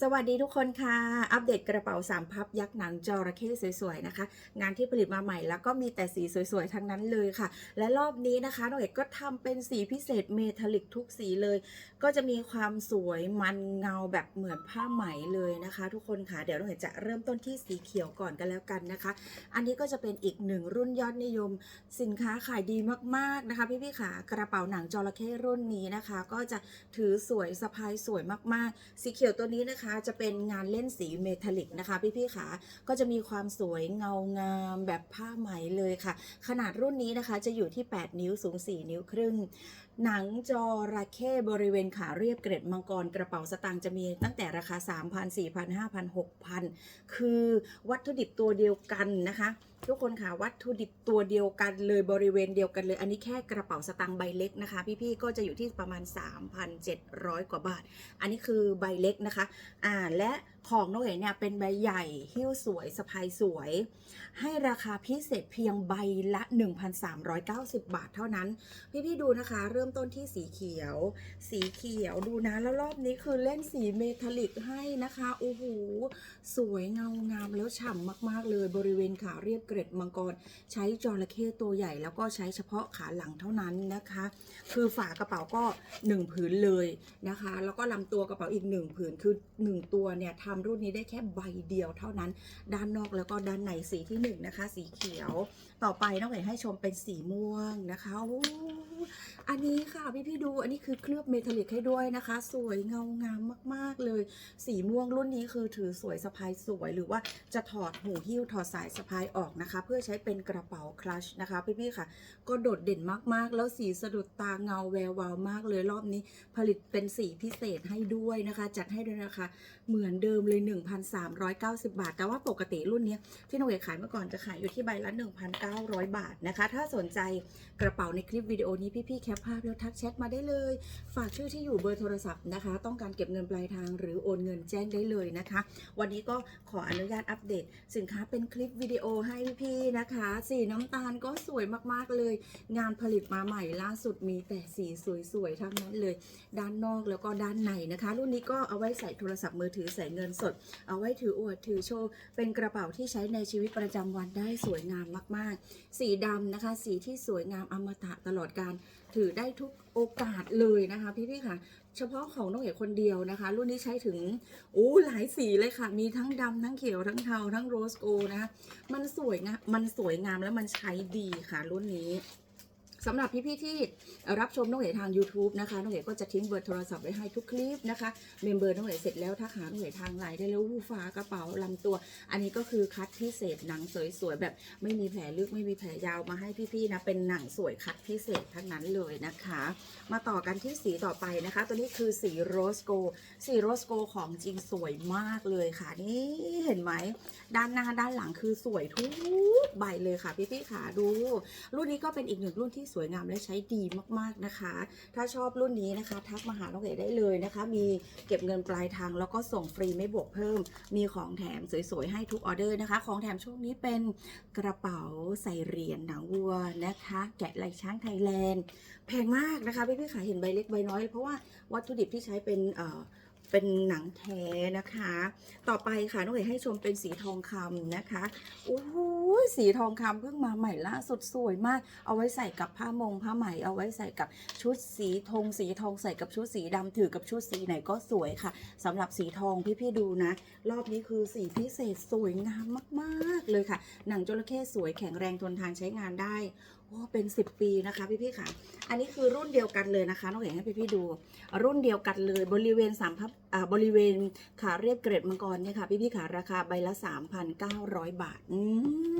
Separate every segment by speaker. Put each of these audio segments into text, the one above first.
Speaker 1: สวัสดีทุกคนค่ะ อัปเดตกระเป๋าสามพับยักษ์หนังจระเข้สวยๆนะคะ งานที่ผลิตมาใหม่แล้วก็มีแต่สีสวยๆ ทั้งนั้นเลยค่ะ และรอบนี้นะคะน้องเอกก็ทำเป็นสีพิเศษเมทัลลิกทุกสีเลย ก็จะมีความสวยมันเงาแบบเหมือนผ้าไหมเลยนะคะ ทุกคนค่ะ เดี๋ยวน้องเอกจะเริ่มต้นที่สีเขียวก่อนกันแล้วกันนะคะ อันนี้ก็จะเป็นอีกหนึ่งรุ่นยอดนิยม สินค้าขายดีมากๆนะคะพี่ๆค่ะกระเป๋าหนังจระเข้รุ่นนี้นะคะ ก็จะถือสวยสะพายสวยมากๆ สีเขียวตัวนี้นะคะจะเป็นงานเล่นสีเมทัลลิกนะคะ พี่ๆค่ะก็จะมีความสวยเงางามแบบผ้าไหมเลยค่ะ ขนาดรุ่นนี้นะคะจะอยู่ที่ 8 นิ้วสูง 4 นิ้วครึ่งหนังจอระเข้บริเวณขาเรียบเกร็ดมังกรกระเป๋าสตางค์จะมีตั้งแต่ราคา 3,000 4,000 5,000 6,000 คือวัตถุดิบตัวเดียวกันนะคะ ทุกคนค่ะวัตถุดิบตัวเดียวกันเลยบริเวณเดียวกันเลย อันนี้แค่กระเป๋าสตางค์ใบเล็กนะคะ พี่ๆก็จะอยู่ที่ประมาณ 3,700 กว่าบาท อันนี้คือใบเล็กนะคะอ่าและ ของน้องเอ๋เนี่ยเป็นใบใหญ่หิ้วสวยสะพายสวย ให้ราคาพิเศษเพียงใบละ 1,390 บาทเท่านั้น พี่ๆดูนะคะ เริ่มต้นที่สีเขียว สีเขียวดูนะ แล้วรอบนี้คือเล่นสีเมทัลลิกให้นะคะโอ้โหสวยเงางามแล้วฉ่ำมากๆเลยบริเวณขาเรียบเกร็ดมังกร ใช้จระเข้ตัวใหญ่ แล้วก็ใช้เฉพาะขาหลังเท่านั้นนะคะ คือฝากระเป๋าก็ 1 ผืนเลยนะคะ แล้วก็ลำตัวกระเป๋าอีก 1 ผืนคือ 1 ตัวเนี่ยทำรุ่นนี้ได้แค่ใบเดียวเท่านั้น ด้านนอกแล้วก็ด้านในสีที่1นะคะ สีเขียว ต่อไปน้องเอ๋ให้ชมเป็นสีม่วงนะคะอ้อันนี้ค่ะพี่พี่ดู อันนี้คือเคลือบเมทัลลิกให้ด้วยนะคะ สวยเงางามมาก ๆ เลย สีม่วงรุ่นนี้คือถือสวยสะพายสวยหรือว่าจะถอดหูหิ้วถอดสายสะพายออกนะคะ เพื่อใช้เป็นกระเป๋าคลัชนะคะ พี่พี่ค่ะ ก็โดดเด่นมากๆ แล้วสีสะดุดตาเงาแวววาวมากเลยรอบนี้ผลิตเป็นสีพิเศษให้ด้วยนะคะ จัดให้ด้วยนะคะ เหมือนเดิมเลย 1,390 บาท แต่ว่าปกติรุ่นนี้ที่น้องเอกขายเมื่อก่อนจะขายอยู่ที่ใบละ 1,900 บาทนะคะ ถ้าสนใจกระเป๋าในคลิปวิดีโอนี้พี่ๆแคปภาพแล้วทักแชทมาได้เลย ฝากชื่อที่อยู่เบอร์โทรศัพท์นะคะ ต้องการเก็บเงินปลายทางหรือโอนเงินแจ้งได้เลยนะคะ วันนี้ก็ขออนุญาตอัปเดต สินค้าเป็นคลิปวิดีโอให้พี่ๆนะคะสีน้ำตาลก็สวยมากๆเลย งานผลิตมาใหม่ล่าสุดมีแต่สีสวยๆทั้งนั้นเลย ด้านนอกแล้วก็ด้านในนะคะ รุ่นนี้ก็เอาไว้ใส่โทรศัพท์มือถือใส่เงินสด เอาไว้ถืออวดถือโชว์ เป็นกระเป๋าที่ใช้ในชีวิตประจำวันได้สวยงามมาก ๆ สีดำนะคะ สีที่สวยงามอมตะตลอดการถือได้ทุกโอกาสเลยนะคะ พี่ๆค่ะ เฉพาะของน้องเอกคนเดียวนะคะ รุ่นนี้ใช้ถึงโอ้หลายสีเลยค่ะ มีทั้งดำทั้งเขียวทั้งเทาทั้งโรสโกนะคะมันสวยงามมันสวยงามแล้วมันใช้ดีค่ะรุ่นนี้ สำหรับพี่ๆที่รับชมน้องเอกทาง YouTube นะคะน้องเอกก็จะทิ้งเบอร์โทรศัพท์ไว้ให้ทุกคลิปนะคะเมมเบอร์น้องเอกเสร็จแล้วถ้าหาน้องเอกทางไลน์ได้แล้วหูฟ้ากระเป๋าลำตัว อันนี้ก็คือคัดพิเศษหนังสวยๆแบบไม่มีแผลลึกไม่มีแผลยาวมาให้พี่ๆนะเป็นหนังสวยคัดพิเศษทั้งนั้นเลยนะคะ มาต่อกันที่สีต่อไปนะคะ ตัวนี้คือสีโรสโกสีโรสโกของจริงสวยมากเลยค่ะนี่เห็นไหมด้านหน้าด้านหลังคือสวยทุกใบเลยค่ะพี่ๆค่ะดู รุ่นนี้ก็เป็นอีกหนึ่งรุ่นที่สวยงามและใช้ดีมากๆนะคะ ถ้าชอบรุ่นนี้นะคะ ทักมาหาน้องเอ๋ได้เลยนะคะ มีเก็บเงินปลายทางแล้วก็ส่งฟรีไม่บวกเพิ่ม มีของแถมสวยๆให้ทุกออเดอร์นะคะ ของแถมช่วงนี้เป็นกระเป๋าใส่เหรียญหนังวัวนะคะ แกะลายช้างไทยแลนด์ แพงมากนะคะพี่พี่ๆขาเห็นใบเล็กใบน้อยเพราะว่าวัตถุดิบที่ใช้เป็นเอ่อ เป็นหนังแท้นะคะ ต่อไปค่ะน้องเอ๋ให้ชมเป็นสีทองคำนะคะโอ้โหสีทองคำเพิ่งมาใหม่ล่าสุดสวยมาก เอาไว้ใส่กับผ้ามงผ้าไหมเอาไว้ใส่กับชุดสีธงสีทองใส่กับชุดสีดำถือกับชุดสีไหนก็สวยค่ะสำหรับสีทองพี่ๆดูนะ รอบนี้คือสีพิเศษสวยงามมาก ๆเลยค่ะ หนังจระเข้สวยแข็งแรงทนทานใช้งานได้ เป็นสิบปีนะคะพี่ๆค่ะ อันนี้คือรุ่นเดียวกันเลยนะคะน้องเอ๋ให้พี่ๆดู รุ่นเดียวกันเลยบริเวณสามพับอ่าบริเวณขาเรียบเกรดมังกรเนี่ยค่ะพี่ๆค่ะราคาใบละสามพันเก้าทอืม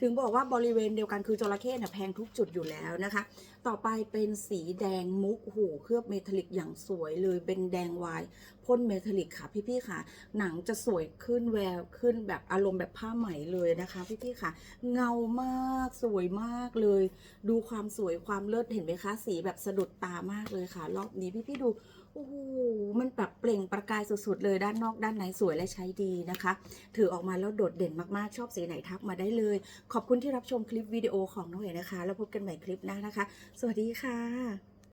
Speaker 1: ถึงบอกว่าบริเวณเดียวกันคือจระเข้เนี่ยแพงทุกจุดอยู่แล้วนะคะ ต่อไปเป็นสีแดงมุกหูเคลือบเมทัลลิกอย่างสวยเลยเป็นแดงวายพ่นเมทัลลิกค่ะพี่ๆค่ะ หนังจะสวยขึ้นแววขึ้นแบบอารมณ์แบบผ้าไหมเลยนะคะพี่ๆค่ะ เงามากสวยมากเลย ดูความสวยความเลิศเห็นไหมคะ สีแบบสะดุดตามากเลยค่ะ รอบนี้พี่ๆดู โอ้โหมันแบบเปล่งประกายสุดๆเลยด้านนอกด้านในสวยและใช้ดีนะคะ ถือออกมาแล้วโดดเด่นมากๆ ชอบสีไหนทักมาได้เลย ขอบคุณที่รับชมคลิปวิดีโอของน้องเอ๋นะคะ แล้วพบกันใหม่คลิปหน้านะคะ สวัสดีค่ะ